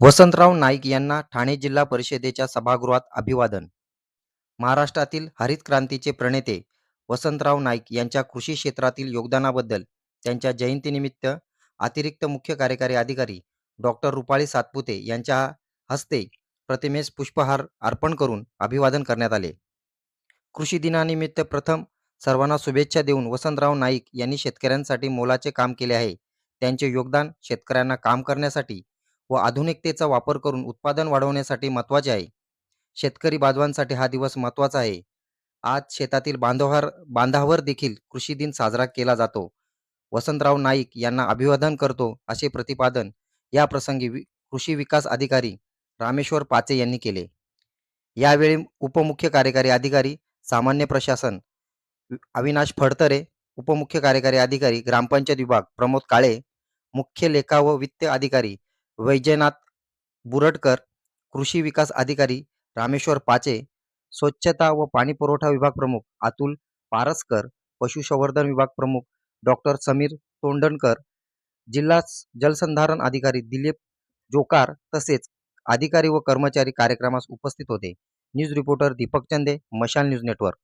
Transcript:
वसंतराव नाईक यांना ठाणे जिल्हा परिषदेच्या सभागृहात अभिवादन. महाराष्ट्रातील हरित क्रांतीचे प्रणेते वसंतराव नाईक यांच्या कृषी क्षेत्रातील योगदानाबद्दल त्यांच्या जयंतीनिमित्त अतिरिक्त मुख्य कार्यकारी अधिकारी डॉक्टर रुपाली सातपुते यांच्या हस्ते प्रतिमेस पुष्पहार अर्पण करून अभिवादन करण्यात आले. कृषी दिनानिमित्त प्रथम सर्वांना शुभेच्छा देऊन वसंतराव नाईक यांनी शेतकऱ्यांसाठी मोलाचे काम केले आहे. त्यांचे योगदान शेतकऱ्यांना काम करण्यासाठी व आधुनिकतेचा वापर करून उत्पादन वाढवण्यासाठी महत्त्वाचे आहे. शेतकरी बांधवांसाठी हा दिवस महत्त्वाचा आहे. आज शेतातील बांधवार बांधावर देखील कृषी दिन साजरा केला जातो. वसंतराव नाईक यांना अभिवादन करतो असे प्रतिपादन या प्रसंगी वि कृषी विकास अधिकारी रामेश्वर पाचे यांनी केले. यावेळी उपमुख्य कार्यकारी अधिकारी सामान्य प्रशासन अविनाश फडतरे उपमुख्य कार्यकारी अधिकारी ग्रामपंचायत विभाग प्रमोद काळे मुख्य लेखा व वित्त अधिकारी वैजनाथ बुरटकर कृषी विकास अधिकारी रामेश्वर पाचे स्वच्छता व पाणी पुरवठा विभाग प्रमुख अतुल पारसकर पशुसंवर्धन विभाग प्रमुख डॉक्टर समीर तोंडणकर जिल्हा जलसंधारण अधिकारी दिलीप जोकार तसेच अधिकारी व कर्मचारी कार्यक्रमास उपस्थित होते. न्यूज रिपोर्टर दीपक चंदे मशाल न्यूज नेटवर्क.